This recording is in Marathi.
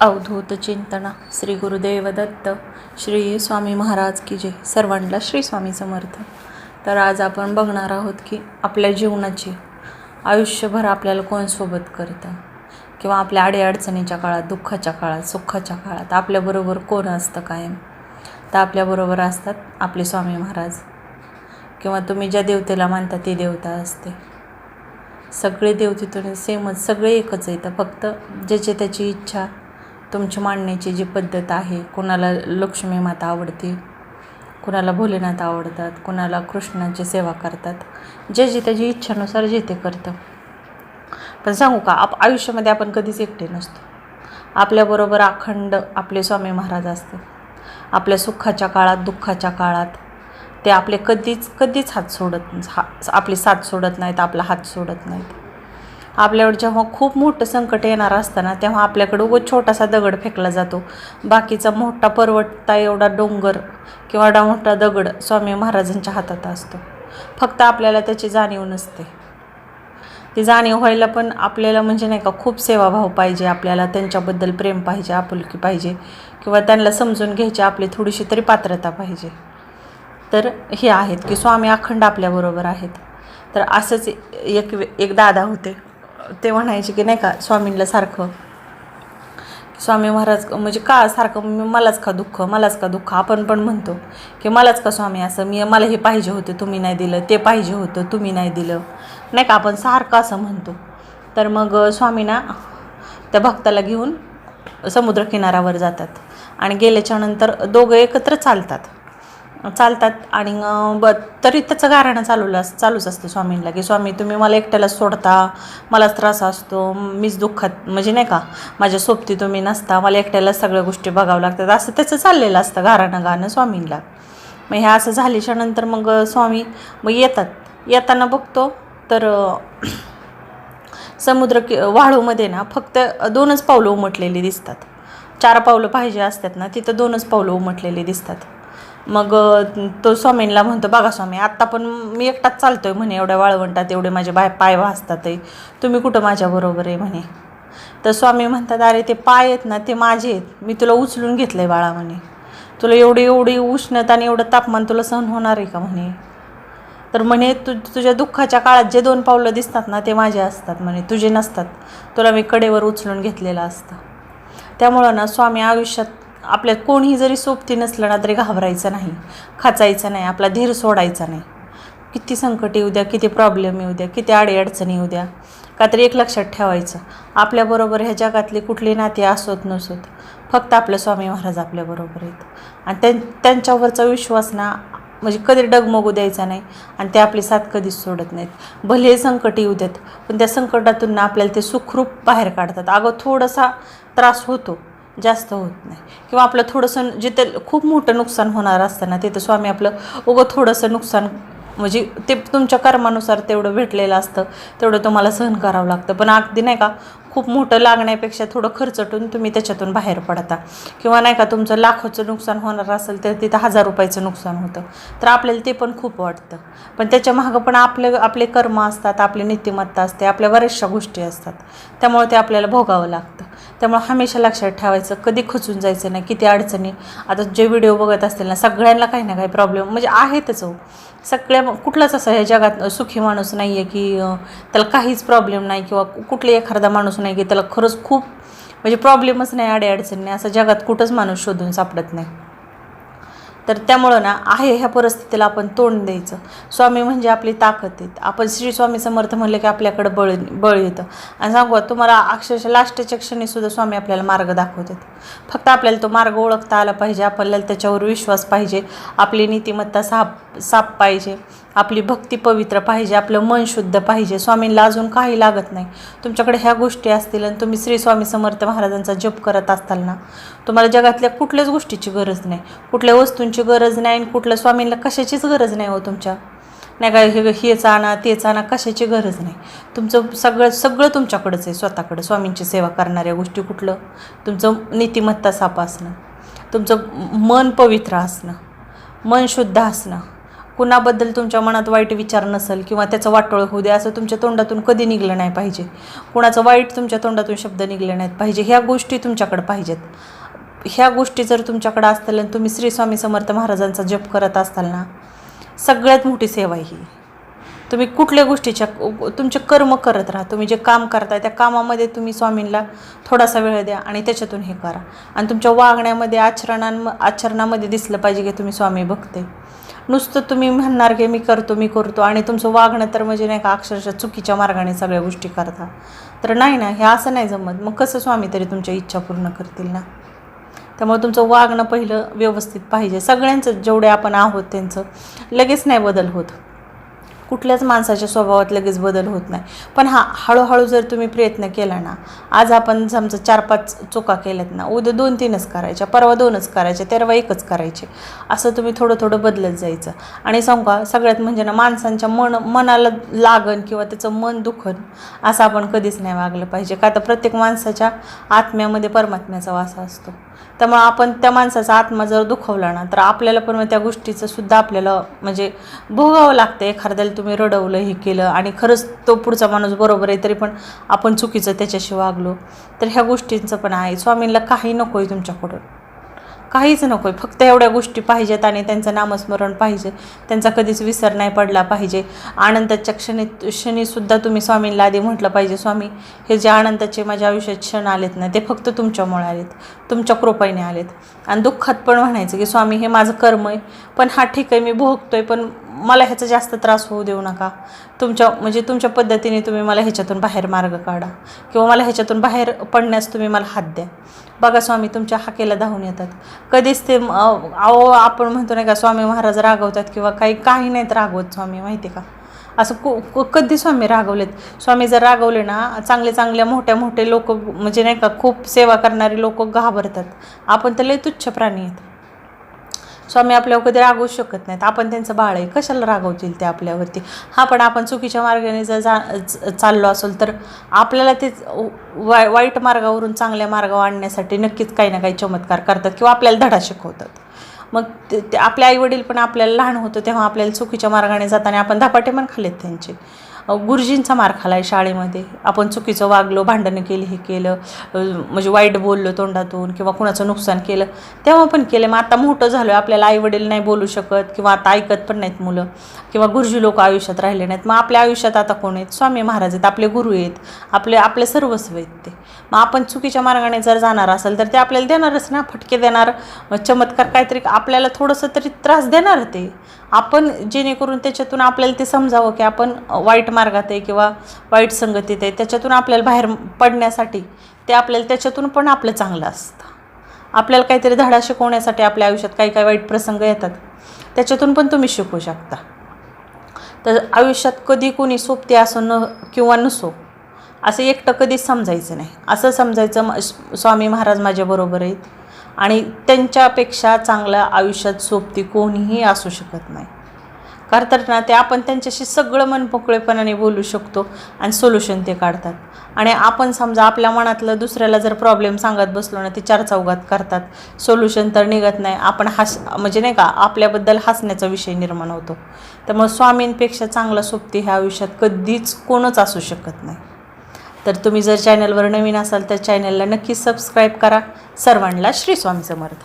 अवधूत चिंतना श्री गुरुदेव दत्त श्री स्वामी महाराज की जय. सर्वांना श्री स्वामी समर्थ. तर आज आपण बघणार आहोत की आपल्या जीवनाची आयुष्यभर आपल्याला कोण सोबत करतं? किंवा आपल्या अडीअडचणीच्या काळात दुःखाच्या काळात सुखाच्या काळात आपल्याबरोबर कोण असतं कायम? तर आपल्याबरोबर असतात आपले स्वामी महाराज. किंवा तुम्ही ज्या देवतेला मानता ती देवता असते. सगळे देवतेतून सेमच सगळे एकच येतं फक्त ज्याची त्याची इच्छा तुमची मांडण्याची जी पद्धत आहे कुणाला लक्ष्मी माता आवडते कुणाला भोलेनाथ आवडतात कुणाला कृष्णाची सेवा करतात जे जे त्याची इच्छानुसार जे ते करतं. पण सांगू का आप आयुष्यामध्ये आपण कधीच एकटे नसतो. आपल्याबरोबर अखंड आपले स्वामी महाराज असतात. आपल्या सुखाच्या काळात दुःखाच्या काळात ते आपले कधीच कधीच हात सोडत हा आपली साथ सोडत नाहीत आपला हात सोडत नाहीत. आपल्यावर जेव्हा खूप मोठं संकट येणार असताना तेव्हा आपल्याकडं उगं छोटासा दगड फेकला जातो. बाकीचा मोठा परवडता एवढा डोंगर किंवा एवढा मोठा दगड स्वामी महाराजांच्या हातात असतो. फक्त आपल्याला त्याची जाणीव नसते. ती जाणीव व्हायला पण आपल्याला म्हणजे नाही का खूप सेवाभाव पाहिजे आपल्याला त्यांच्याबद्दल प्रेम पाहिजे आपुलकी पाहिजे किंवा त्यांना समजून घ्यायची आपली थोडीशी तरी पात्रता पाहिजे. तर हे आहेत की स्वामी अखंड आपल्याबरोबर आहेत. तर असंच एक एक दादा होते. ते म्हणायचे की नाही का स्वामींना सारखं. स्वामी महाराज म्हणजे का सारखं मलाच का दुःख मलाच का दुःख आपण पण म्हणतो की मलाच का स्वामी असं मी मला हे पाहिजे होतं तुम्ही नाही दिलं ते पाहिजे होतं तुम्ही नाही दिलं. नाही का आपण सारखं असं म्हणतो. तर मग स्वामीना त्या भक्ताला घेऊन समुद्रकिनाऱ्यावर जातात. आणि गेल्याच्यानंतर दोघं एकत्र चालतात. चालतात. आणि ब तरी त्याचं गाराणं चालू चालूच असतं स्वामींना की स्वामी तुम्ही मला एकट्याला सोडता मलाच त्रास असतो मीच दुःखात म्हणजे नाही का माझ्या सोबती तुम्ही नसता मला एकट्याला सगळ्या गोष्टी बघावं लागतात. असं त्याचं चाललेलं असतं गाराणं गाणं स्वामींना मग हे असं झाल्याच्यानंतर मग स्वामी मग येतात. येताना बघतो तर समुद्र कि वाळूमध्ये ना फक्त दोनच पावलं उमटलेली दिसतात. चार पावलं पाहिजे असतात ना तिथं दोनच पावलं उमटलेली दिसतात. मग तो स्वामींना म्हणतो बघा स्वामी आत्ता पण मी एकटाच चालतोय म्हणे एवढ्या वाळवंटात एवढे माझे बाय पाय वाजतात आहे. तुम्ही कुठं माझ्याबरोबर आहे म्हणे. तर स्वामी म्हणतात अरे ते पाय आहेत ना ते माझे आहेत. मी तुला उचलून घेतलं आहे बाळा म्हणे. तुला एवढी एवढी उष्णता आणि एवढं तापमान तुला सहन होणार आहे का म्हणे? तर म्हणे तु तुझ्या दुःखाच्या काळात जे दोन पावलं दिसतात ना ते माझे असतात म्हणे तुझे नसतात. तुला मी कडेवर उचलून घेतलेलं असतं. त्यामुळं ना स्वामी आयुष्यात आपल्या कोणीही जरी सोबती नसलं ना तरी घाबरायचं नाही खाचायचं नाही आपला धीर सोडायचा नाही. किती संकट येऊ द्या किती प्रॉब्लेम येऊ द्या किती अडीअडचणी येऊ द्या. का तरी एक लक्षात ठेवायचं. आपल्याबरोबर ह्या जगातली कुठले नाते असोत नसोत. फक्त आपले स्वामी महाराज आपल्याबरोबर आहेत. आणि त्यां त्यांच्यावरचा विश्वास ना म्हणजे कधी डगमगू द्यायचा नाही आणि ते आपली साथ कधीच सोडत नाहीत. भले संकट येऊ देत पण त्या संकटातून ना आपल्याला ते सुखरूप बाहेर काढतात. अगं थोडासा त्रास होतो. जास्त होत नाही. किंवा आपलं थोडंसं जिथे खूप मोठं नुकसान होणार असताना तिथं स्वामी आपलं उगं थोडंसं नुकसान म्हणजे ते तुमच्या कर्मानुसार तेवढं भेटलेलं असतं तेवढं तुम्हाला सहन करावं लागतं. पण अगदी नाही का खूप मोठं लागण्यापेक्षा थोडं खर्चटून तुम्ही त्याच्यातून बाहेर पडता. किंवा नाही का तुमचं लाखोचं नुकसान होणार असेल तर तिथं हजार रुपयाचं नुकसान होतं. तर आपल्याला ते पण खूप वाटतं. पण त्याच्या मागं पण आपले आपले कर्म असतात आपली नीतिमत्ता असते आपल्या बऱ्याचशा गोष्टी असतात. त्यामुळे ते आपल्याला भोगावं लागतं. त्यामुळे हमेशा लक्षात ठेवायचं कधी खचून जायचं नाही किती अडचणी. आता जे व्हिडिओ बघत असतील ना सगळ्यांना काही ना काही प्रॉब्लेम म्हणजे आहेतच हो. सगळ्या कुठलाच असं ह्या जगात सुखी माणूस नाही आहे की त्याला काहीच प्रॉब्लेम नाही किंवा कुठलाही एखादा माणूस नाही की त्याला खरंच खूप म्हणजे प्रॉब्लेमच नाही अडीअडचणी नाही. असं जगात कुठंच माणूस शोधून सापडत नाही. तर त्यामुळं ना आहे ह्या परिस्थितीला आपण तोंड द्यायचं. स्वामी म्हणजे आपली ताकद आहेत आपण श्री स्वामी समर्थ म्हणलं की आपल्याकडं बळ बळ येतं. आणि सांगू तुम्हाला अक्षरशः लास्टच्या क्षणीसुद्धा स्वामी आपल्याला मार्ग दाखवतात. फक्त आपल्याला तो मार्ग ओळखता आला पाहिजे. आपल्याला त्याच्यावर विश्वास पाहिजे. आपली नीतिमत्ता साप साप पाहिजे. आपली भक्ती पवित्र पाहिजे आपलं मन शुद्ध पाहिजे. स्वामींना अजून काही लागत नाही. तुमच्याकडे ह्या गोष्टी असतील आणि तुम्ही श्री स्वामी समर्थ महाराजांचा जप करत असताल ना तुम्हाला जगातल्या कुठल्याच गोष्टीची गरज नाही. कुठल्या वस्तूंची गरज नाही आणि कुठल्या स्वामींना कशाचीच गरज नाही हो तुमच्या. नाही का हे हेच आणा तेच आणा कशाची गरज नाही. तुमचं सगळं सगळं तुमच्याकडंच आहे स्वतःकडं. स्वामींची सेवा करणाऱ्या गोष्टी कुठलं? तुमचं नीतिमत्ता साप असणं. तुमचं मन पवित्र असणं. मन शुद्ध असणं. कुणाबद्दल तुमच्या मनात वाईट विचार नसेल किंवा त्याचं वाटोळ होऊ दे असं तुमच्या तोंडातून कधी निघलं नाही पाहिजे. कुणाचं वाईट तुमच्या तोंडातून शब्द निघले नाहीत पाहिजे. ह्या गोष्टी तुमच्याकडे पाहिजेत. ह्या गोष्टी जर तुमच्याकडे असतील आणि तुम्ही श्री स्वामी समर्थ महाराजांचा जप करत असताल ना सगळ्यात मोठी सेवा आहे ही. तुम्ही कुठल्या गोष्टीच्या तुमचे कर्म करत राहा. तुम्ही जे काम करताय त्या कामामध्ये तुम्ही स्वामींना थोडासा वेळ द्या आणि त्याच्यातून हे करा. आणि तुमच्या वागण्यामध्ये आचरणां आचरणामध्ये दिसलं पाहिजे की तुम्ही स्वामी बघते नुसतं तुम्ही म्हणणार की मी करतो मी करतो आणि तुमचं वागणं तर म्हणजे नाही का अक्षरशः चुकीच्या मार्गाने सगळ्या गोष्टी करता. तर नाही ना हे असं नाही जमत. मग कसं स्वामी तरी तुमच्या इच्छा पूर्ण करतील ना? त्यामुळे तुमचं वागणं पहिलं व्यवस्थित पाहिजे. सगळ्यांचं जेवढे आपण आहोत त्यांचं लगेच नाही बदल होत. कुठल्याच माणसाच्या स्वभावात लगेच बदल होत नाही. पण हा हळूहळू जर तुम्ही प्रयत्न केला ना आज आपण समजा चार पाच चुका केल्यात ना उद्या दोन तीनच करायच्या परवा दोनच करायच्या तेरवा एकच करायचे असं तुम्ही थोडं थोडं बदलत जायचं. आणि सांगू का सगळ्यात म्हणजे ना माणसांच्या मन मनाला लागन किंवा त्याचं मन दुखन असं आपण कधीच नाही वागलं पाहिजे. का तर प्रत्येक माणसाच्या आत्म्यामध्ये परमात्म्याचा वास असतो. त्यामुळे आपण त्या माणसाचा आत्मा जर दुखवला ना तर आपल्याला पण मग त्या गोष्टीचं सुद्धा आपल्याला म्हणजे भोगावं लागतं. एखाद्याला तुम्ही रडवलं हे केलं आणि खरंच तो पुढचा माणूस बरोबर आहे तरी पण आपण चुकीचं त्याच्याशी वागलो. तर ह्या गोष्टींचं पण आहे. स्वामींना काही नको आहे तुमच्याकडून. काहीच नको आहे फक्त एवढ्या गोष्टी पाहिजेत आणि त्यांचं नामस्मरण पाहिजे. त्यांचा कधीच विसर नाही पडला पाहिजे. आनंदाच्या क्षणी क्षणीसुद्धा तुम्ही स्वामींना आधी म्हटलं पाहिजे स्वामी हे जे आनंदाचे माझ्या आयुष्यात क्षण आलेत ना ते फक्त तुमच्यामुळे आलेत. तुमच्या कृपेने आलेत. आणि दुःखात पण म्हणायचं की स्वामी हे माझं कर्म आहे पण हा ठीक आहे मी भोगतोय पण मला ह्याचा जास्त त्रास होऊ देऊ नका. तुमच्या म्हणजे तुमच्या पद्धतीने तुम्ही मला ह्याच्यातून बाहेर मार्ग काढा. किंवा मला ह्याच्यातून बाहेर पडण्यास तुम्ही मला हात द्या. बघा स्वामी तुमच्या हाकेला धावून येतात. कधीच ते अहो आपण म्हणतो नाही का स्वामी महाराज रागवतात किंवा काही काही नाहीत रागवत स्वामी माहिती का? असं कु कधी स्वामी रागवलेत? स्वामी जर रागवले ना चांगले चांगल्या मोठ्या मोठे लोक म्हणजे नाही का खूप सेवा करणारे लोक घाबरतात. आपण तर लय तुच्छ प्राणी आहेत. स्वामी आपल्यावर कधी रागवू शकत नाहीत. आपण त्यांचं बाळ आहे. कशाला रागवतील ते आपल्यावरती? हा पण आपण चुकीच्या मार्गाने जर जा च- चाललो असेल तर आपल्याला ते वाय वाईट मार्गावरून चांगल्या मार्गावर आणण्यासाठी नक्कीच काही ना काही चमत्कार करतात किंवा आपल्याला धडा शिकवतात. मग ते ते आपले आईवडील पण आपल्याला लहान होतो तेव्हा आपल्याला चुकीच्या मार्गाने जाताना आपण धपाटे पण खाल्लेत त्यांचे. गुरुजींचा मार खाला आहे शाळेमध्ये. आपण चुकीचं वागलो भांडणं केली हे केलं म्हणजे वाईट बोललो तोंडातून किंवा कुणाचं नुकसान केलं तेव्हा पण केलं मग आता मोठं झालो आपल्याला आईवडील नाही बोलू शकत किंवा आता ऐकत पण नाहीत मुलं किंवा गुरुजी लोक आयुष्यात राहिले नाहीत. मग आपल्या आयुष्यात आता कोण आहेत? स्वामी महाराज आहेत आपले गुरु आहेत आपले आपले सर्वस्व आहेत ते. मग आपण चुकीच्या मार्गाने जर जाणार असेल तर ते आपल्याला देणारच ना फटके देणार चमत्कार काहीतरी आपल्याला थोडंसं तरी त्रास देणार ते. आपण जेणेकरून त्याच्यातून आपल्याला ते समजावं की आपण वाईट मार्गात आहे किंवा वाईट संगतीत आहे त्याच्यातून आपल्याला बाहेर पडण्यासाठी ते आपल्याला त्याच्यातून पण आपलं चांगलं असतं. आपल्याला काहीतरी धडा शिकवण्यासाठी आपल्या आयुष्यात काही काही वाईट प्रसंग येतात. त्याच्यातून पण तुम्ही शिकू शकता. तर आयुष्यात कधी कोणी सोबते असो न किंवा नसो असं एकटं कधीच समजायचं नाही. असं समजायचं म- स्वामी महाराज माझ्याबरोबर आहेत. आणि त्यांच्यापेक्षा चांगलं आयुष्यात सोबती कोणीही असू शकत नाही. कारण ते आपण त्यांच्याशी सगळं मनपोकळेपणाने बोलू शकतो आणि सोल्युशन ते काढतात. आणि आपण समजा आपल्या मनातलं दुसऱ्याला जर प्रॉब्लेम सांगत बसलो ना ते चार चौघात करतात. सोल्युशन तर निघत नाही. आपण हस म्हणजे नाही का आपल्याबद्दल हसण्याचा विषय निर्माण होतो. त्यामुळे स्वामींपेक्षा चांगला सोबती ह्या आयुष्यात कधीच कोणच असू शकत नाही. तर तुम्ही जर चॅनलवर नवीन असाल तर चॅनलला नक्की सबस्क्राईब करा. सर्वांना श्री स्वामी समर्थ.